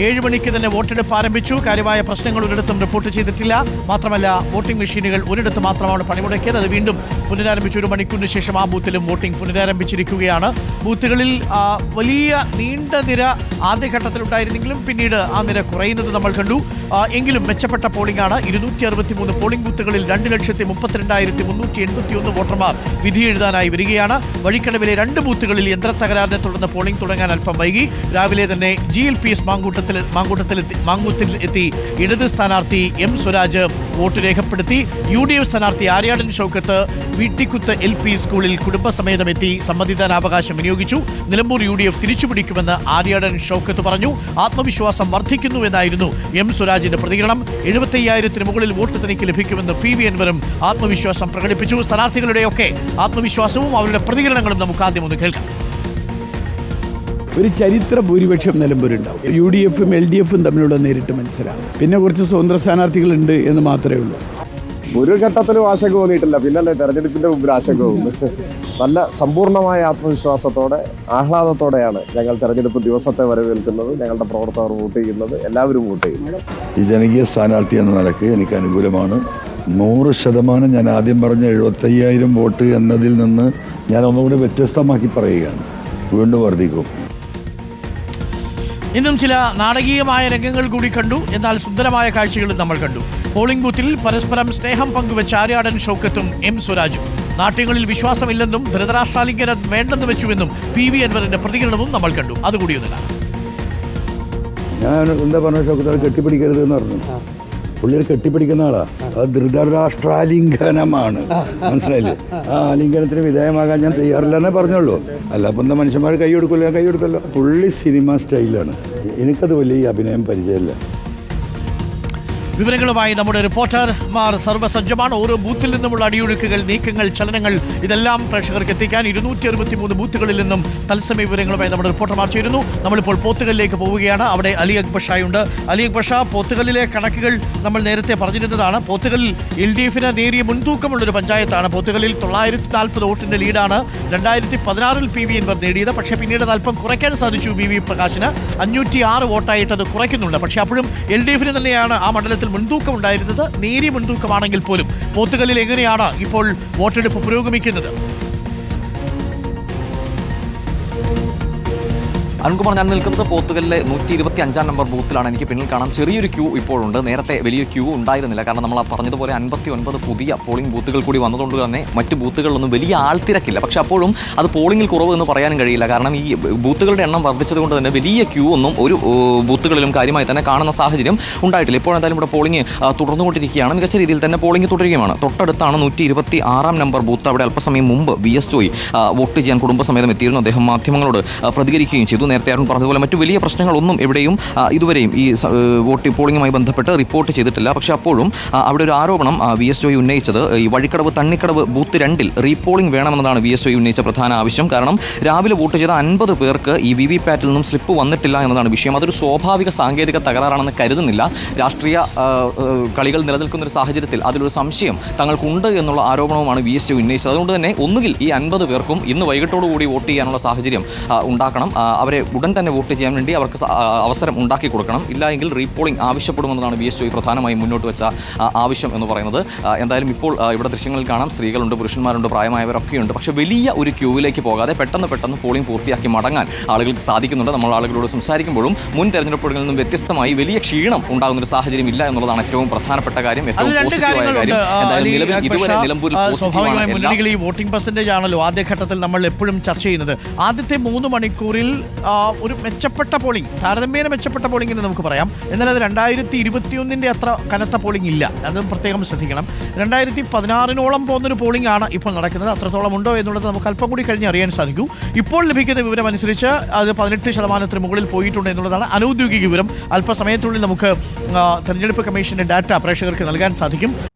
ഏഴ് മണിക്ക് തന്നെ വോട്ടെടുപ്പ് ആരംഭിച്ചു. കാര്യമായ പ്രശ്നങ്ങൾ ഒരിടത്തും റിപ്പോർട്ട് ചെയ്തിട്ടില്ല. മാത്രമല്ല വോട്ടിംഗ് മെഷീനുകൾ ഒരിടത്ത് മാത്രമാണ് പണിമുടക്കിയത്. അത് വീണ്ടും പുനരാരംഭിച്ചു. ഒരു മണിക്കൂറിന് ശേഷം ആ ബൂത്തിലും വോട്ടിംഗ് പുനരാരംഭിച്ചിരിക്കുകയാണ്. ബൂത്തുകളിൽ വലിയ നീണ്ട നിര ആദ്യഘട്ടത്തിൽ ഉണ്ടായിരുന്നെങ്കിലും പിന്നീട് ആ നിര കുറയുന്നത് നമ്മൾ കണ്ടു. എങ്കിലും മെച്ചപ്പെട്ട പോളിംഗ് ആണ് ഇരുന്നൂറ്റി അറുപത്തി മൂന്ന് പോളിംഗ് ബൂത്തുകളിൽ രണ്ട് ലക്ഷത്തി മുപ്പത്തിരണ്ടായിരത്തി മുന്നൂറ്റി എൺപത്തി ഒന്ന് വോട്ടർമാർ വിധി എഴുതാനായി വരികയാണ്. വഴിക്കടവിലെ രണ്ട് ബൂത്തുകളിൽ യന്ത്ര തകരാറിനെ തുടർന്ന് പോളിംഗ് തുടങ്ങാൻ അല്പം വൈകി. രാവിലെ തന്നെ G L P S Mankoottathil Mankoottathil എത്തി- മാങ്കൂത്തിൽ എത്തി ഇടത് സ്ഥാനാർത്ഥി എം സ്വരാജ് വോട്ട് രേഖപ്പെടുത്തി. യു ഡി എഫ് സ്ഥാനാർത്ഥി ആര്യാടൻ ഷൗക്കത്ത് വീട്ടിക്കുത്ത് എൽ പി സ്കൂളിൽ കുടുംബസമേതം എത്തി സമ്മതിദാനാവകാശം വിനിയോഗിച്ചു. നിലമ്പൂർ യു ഡി എഫ് തിരിച്ചുപിടിക്കുമെന്ന് ആര്യാടൻ ഷൗക്കത്ത് പറഞ്ഞു. ആത്മവിശ്വാസം വർദ്ധിക്കുന്നുവെന്നായിരുന്നു എം സ്വരാജിന്റെ പ്രതികരണം. എഴുപത്തയ്യായിരത്തിന് മുകളിൽ വോട്ട് തനിക്ക് ലഭിക്കുമെന്ന് പി വി അൻവറും ആത്മവിശ്വാസം പ്രകടിപ്പിച്ചു. സ്ഥാനാർത്ഥികളുടെയൊക്കെ ആത്മവിശ്വാസവും അവരുടെ പ്രതികരണങ്ങളും നമുക്ക് ആദ്യം ഒന്ന് കേൾക്കാം. ഒരു ചരിത്ര ഭൂരിപക്ഷം നിലമ്പൂരുണ്ടാവും യു ഡി എഫും എൽ ഡി എഫും തമ്മിലുള്ള നേരിട്ട് മത്സരമാണ് പിന്നെ കുറച്ച് സ്വതന്ത്ര സ്ഥാനാർത്ഥികളുണ്ട് എന്ന് മാത്രമേ ഉള്ളൂ. ഒരു ഘട്ടത്തിലും ആശങ്ക തോന്നിയിട്ടില്ല. പിന്നല്ലേ തെരഞ്ഞെടുപ്പിന്റെ മുമ്പിൽ ആശങ്ക തോന്നുന്നു. നല്ല സമ്പൂർണമായ ആത്മവിശ്വാസത്തോടെ ആഹ്ലാദത്തോടെയാണ് ഞങ്ങൾ തെരഞ്ഞെടുപ്പ് ദിവസത്തെ വരവേൽക്കുന്നത്. ഞങ്ങളുടെ പ്രവർത്തകർ വോട്ട് ചെയ്യുന്നത്. എല്ലാവരും വോട്ട് ചെയ്യുന്നത് ഈ ജനകീയ സ്ഥാനാർത്ഥി എന്ന നിലയ്ക്ക് എനിക്ക് അനുകൂലമാണ്. നൂറ് ശതമാനം ഞാൻ ആദ്യം പറഞ്ഞ എഴുപത്തയ്യായിരം വോട്ട് എന്നതിൽ നിന്ന് ഞാൻ ഒന്നുകൂടി വ്യത്യസ്തമാക്കി പറയുകയാണ്. വീണ്ടും വർദ്ധിക്കും. ഇന്നും ചില നാടകീയമായ രംഗങ്ങൾ കൂടി കണ്ടു. എന്നാൽ സുന്ദരമായ കാഴ്ചകളും നമ്മൾ കണ്ടു. പോളിംഗ് ബൂത്തിൽ പരസ്പരം സ്നേഹം പങ്കുവെച്ച ആര്യാടൻ ഷൗക്കത്തും എം സ്വരാജും. നാട്യങ്ങളിൽ വിശ്വാസമില്ലെന്നും ധൃതരാഷ്ട്രാലിംഗനം വേണ്ടെന്ന് വെച്ചുവെന്നും പി വി അൻവറിന്റെ പ്രതികരണവും നമ്മൾ കണ്ടു. അതുകൂടി ഒന്ന് ഞാൻ എന്താ പറഞ്ഞ ഷോക്കത്തെ കെട്ടിപ്പിടിക്കരുത് എന്ന് പറഞ്ഞു. പുള്ളിയെ കെട്ടിപ്പിടിക്കുന്ന ആളാ. അത് ധൃതരാഷ്ട്രാലിംഗനമാണ് മനസ്സിലായില്ലേ? ആ ആലിംഗനത്തിന് വിധേയമാകാൻ ഞാൻ തയ്യാറില്ല എന്നേ പറഞ്ഞുള്ളൂ. അല്ല അപ്പം എന്താ മനുഷ്യന്മാർ കൈ കൊടുക്കില്ല ഞാൻ കൈ കൊടുക്കല്ലോ. പുള്ളി സിനിമ സ്റ്റൈലാണ്. എനിക്കത് വലിയ അഭിനയം പരിചയമില്ല. വിവരങ്ങളുമായി നമ്മുടെ റിപ്പോർട്ടർമാർ സർവസജ്ജമാണ്. ഓരോ ബൂത്തിൽ നിന്നുമുള്ള അടിയൊഴുക്കുകൾ നീക്കങ്ങൾ ചലനങ്ങൾ ഇതെല്ലാം പ്രേക്ഷകർക്ക് എത്തിക്കാൻ ഇരുന്നൂറ്റി അറുപത്തി മൂന്ന് ബൂത്തുകളിൽ നിന്നും തത്സമയ വിവരങ്ങളുമായി നമ്മുടെ റിപ്പോർട്ടർമാർ ചേരുന്നു. നമ്മളിപ്പോൾ പോത്തുകളിലേക്ക് പോവുകയാണ്. അവിടെ അലി അക്ബർ ഷായുണ്ട് അലി അക്ബർ ഷാ പോത്തുകളിലെ കണക്കുകൾ നമ്മൾ നേരത്തെ പറഞ്ഞിരുന്നതാണ്. പോത്തുകളിൽ എൽ ഡി എഫിന് നേരിയ മുൻതൂക്കമുള്ളൊരു പഞ്ചായത്താണ്. പോത്തുകളിൽ തൊള്ളായിരത്തി നാൽപ്പത് വോട്ടിന്റെ ലീഡാണ്. രണ്ടായിരത്തി പതിനാറിൽ പി വി എൻവർ നേടിയത്. പക്ഷേ പിന്നീട് അല്പം കുറയ്ക്കാൻ സാധിച്ചു വി വി പ്രകാശിന്. അഞ്ഞൂറ്റി ആറ് വോട്ടായിട്ട് അത് കുറയ്ക്കുന്നുണ്ട്. പക്ഷേ അപ്പോഴും എൽ ഡി എഫിന് തന്നെയാണ് ആ മണ്ഡലത്തിൽ മുൻതൂക്കം ഉണ്ടായിരുന്നത് നേരിയ മുൻതൂക്കമാണെങ്കിൽ പോലും. പോത്തുകല്ലിൽ എങ്ങനെയാണ് ഇപ്പോൾ വോട്ടെടുപ്പ് പുരോഗമിക്കുന്നത്? അരുൺകുമാർ ഞാൻ നിൽക്കുന്നത് പോത്തുകലിലെ നൂറ്റി ഇരുപത്തി അഞ്ചാം നമ്പർ ബൂത്തിലാണ്. എനിക്ക് പിന്നിൽ കാണാം. ചെറിയൊരു ക്യൂ ഇപ്പോഴുണ്ട്. നേരത്തെ വലിയ ക്യൂ ഉണ്ടായിരുന്നില്ല. കാരണം നമ്മൾ പറഞ്ഞതുപോലെ അൻപത്തി ഒൻപത് പുതിയ പോളിംഗ് ബൂത്തുകൾ കൂടി വന്നതുകൊണ്ട് തന്നെ മറ്റ് ബൂത്തുകളിലൊന്നും വലിയ ആൾത്തിരക്കില്ല പക്ഷെ അപ്പോഴും അത് പോളിംഗിൽ കുറവ് എന്ന് പറയാനും കഴിയില്ല. കാരണം ഈ ബൂത്തുകളുടെ എണ്ണം വർദ്ധിച്ചതുകൊണ്ട് തന്നെ വലിയ ക്യൂ ഒന്നും ഒരു ബൂത്തുകളിലും കാര്യമായി തന്നെ കാണുന്ന സാഹചര്യം ഉണ്ടായിട്ടില്ല. ഇപ്പോൾ എന്തായാലും ഇവിടെ പോളിംഗ് തുടർന്നുകൊണ്ടിരിക്കുകയാണ്. മികച്ച രീതിയിൽ തന്നെ പോളിംഗ് തുടരുകയാണ് തൊട്ടടുത്താണ് നൂറ്റി ഇരുപത്തി ആറാം നമ്പർ ബൂത്ത്. അവിടെ അല്പസമയം മുമ്പ് വി എസ് ജോയി വോട്ട് ചെയ്യാൻ കുടുംബസമേതം എത്തിയിരുന്നു. അദ്ദേഹം മാധ്യമങ്ങളോട് പ്രതികരിക്കുകയും ചെയ്തു. നേരത്തെ അരുൺ പറഞ്ഞതുപോലെ മറ്റു വലിയ പ്രശ്നങ്ങളൊന്നും എവിടെയും ഇതുവരെയും ഈ വോട്ട് പോളിംഗുമായി ബന്ധപ്പെട്ട് റിപ്പോർട്ട് ചെയ്തിട്ടില്ല. പക്ഷേ അപ്പോഴും അവിടെ ഒരു ആരോപണം വി എസ് ജോയി ഉന്നയിച്ചത് ഈ വഴിക്കടവ് തണ്ണിക്കടവ് ബൂത്ത് രണ്ടിൽ റീപോളിംഗ് വേണമെന്നതാണ് വി എസ് ജോയി ഉന്നയിച്ച പ്രധാന ആവശ്യം. കാരണം രാവിലെ വോട്ട് ചെയ്ത അൻപത് പേർക്ക് ഈ വി വി പാറ്റിൽ നിന്നും സ്ലിപ്പ് വന്നിട്ടില്ല എന്നതാണ് വിഷയം. അതൊരു സ്വാഭാവിക സാങ്കേതിക തകരാറാണെന്ന് കരുതുന്നില്ല. രാഷ്ട്രീയ കളികൾ നിലനിൽക്കുന്ന ഒരു സാഹചര്യത്തിൽ അതിലൊരു സംശയം തങ്ങൾക്കുണ്ട് എന്നുള്ള ആരോപണവുമാണ് വി എസ് ജി ഉന്നയിച്ചത്. അതുകൊണ്ട് തന്നെ ഒന്നുകിൽ ഈ അൻപത് പേർക്കും ഇന്ന് വൈകിട്ടോടുകൂടി വോട്ട് ചെയ്യാനുള്ള സാഹചര്യം ഉണ്ടാക്കണം. അവരെ ഉടൻ തന്നെ വോട്ട് ചെയ്യാൻ വേണ്ടി അവർക്ക് അവസരം ഉണ്ടാക്കി കൊടുക്കണം. ഇല്ല എങ്കിൽ റീപോളിംഗ് ആവശ്യപ്പെടുമെന്നതാണ് വി എസ് ജോയി പ്രധാനമായും മുന്നോട്ട് വെച്ച ആവശ്യം എന്ന് പറയുന്നത്. എന്തായാലും ഇപ്പോൾ ഇവിടെ ദൃശ്യങ്ങളിൽ കാണാം. സ്ത്രീകളുണ്ട് പുരുഷന്മാരുണ്ട് പ്രായമായവരൊക്കെയുണ്ട് പക്ഷേ വലിയ ഒരു ക്യൂവിലേക്ക് പോകാതെ പെട്ടെന്ന് പെട്ടെന്ന് പോളിംഗ് പൂർത്തിയാക്കി മടങ്ങാൻ ആളുകൾക്ക് സാധിക്കുന്നുണ്ട്. നമ്മൾ ആളുകളോട് സംസാരിക്കുമ്പോഴും മുൻ തെരഞ്ഞെടുപ്പുകളിൽ നിന്നും വ്യത്യസ്തമായി വലിയ ക്ഷീണം ഉണ്ടാകുന്ന ഒരു സാഹചര്യം ഇല്ല എന്നുള്ളതാണ് ഏറ്റവും പ്രധാനപ്പെട്ട കാര്യം ഏറ്റവും പോസിറ്റീവായ കാര്യം. എന്തായാലും നിലവിൽ ഇതുവരെ നിലമ്പൂരിൽ പോസിറ്റീവാണ് ഈ വോട്ടിംഗ് പെർസെന്റേജ് ആണല്ലോ. ആദ്യഘട്ടത്തിൽ നമ്മൾ എപ്പോഴും ചർച്ച ചെയ്യുന്നത്. ആദ്യത്തെ മൂന്ന് മണിക്കൂറിൽ ഒരു മെച്ചപ്പെട്ട പോളിംഗ് താരതമ്യേന മെച്ചപ്പെട്ട പോളിംഗ് എന്ന് നമുക്ക് പറയാം. എന്നാൽ അത് രണ്ടായിരത്തി ഇരുപത്തിയൊന്നിന്റെ അത്ര കനത്ത പോളിംഗ് ഇല്ല. അത് പ്രത്യേകം ശ്രദ്ധിക്കണം. രണ്ടായിരത്തി പതിനാറിനോളം പോകുന്നൊരു പോളിംഗ് ആണ് ഇപ്പോൾ നടക്കുന്നത്. അത്രത്തോളം ഉണ്ടോ എന്നുള്ളത് നമുക്ക് അല്പം കൂടി കഴിഞ്ഞ് അറിയാൻ സാധിക്കൂ. ഇപ്പോൾ ലഭിക്കുന്ന വിവരം അനുസരിച്ച് അത് പതിനെട്ട് ശതമാനത്തിന് മുകളിൽ പോയിട്ടുണ്ട് എന്നുള്ളതാണ് അനൗദ്യോഗിക വിവരം. അല്പസമയത്തുള്ളിൽ നമുക്ക് തെരഞ്ഞെടുപ്പ് കമ്മീഷന്റെ ഡാറ്റ പ്രേക്ഷകർക്ക് നൽകാൻ സാധിക്കും.